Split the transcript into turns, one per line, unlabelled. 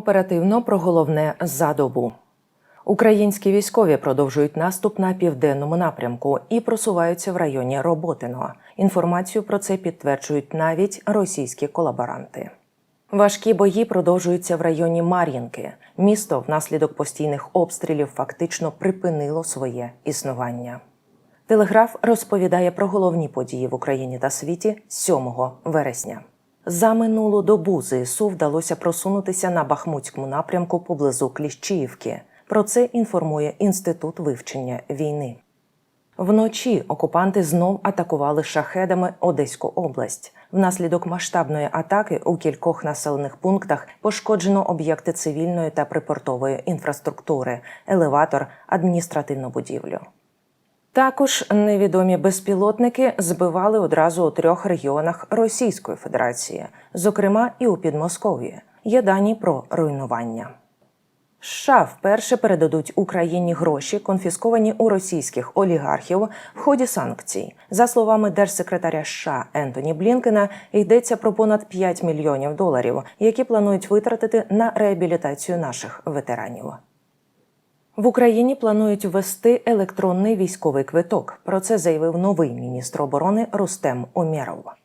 Оперативно про головне за добу. Українські військові продовжують наступ на південному напрямку і просуваються в районі Роботино. Інформацію про це підтверджують навіть російські колаборанти. Важкі бої продовжуються в районі Мар'їнки. Місто внаслідок постійних обстрілів фактично припинило своє існування. Телеграф розповідає про головні події в Україні та світі 7 вересня. За минулу добу ЗСУ вдалося просунутися на Бахмутському напрямку поблизу Кліщіївки. Про це інформує Інститут вивчення війни. Вночі окупанти знов атакували шахедами Одеську область. Внаслідок масштабної атаки у кількох населених пунктах пошкоджено об'єкти цивільної та припортової інфраструктури, елеватор, адміністративну будівлю. Також невідомі безпілотники збивали одразу у трьох регіонах Російської Федерації, зокрема і у Підмосков'ї. Є дані про руйнування. США вперше передадуть Україні гроші, конфісковані у російських олігархів в ході санкцій. За словами держсекретаря США Ентоні Блінкена, йдеться про понад 5 мільйонів доларів, які планують витратити на реабілітацію наших ветеранів. В Україні планують ввести електронний військовий квиток. Про це заявив новий міністр оборони Рустем Умєров.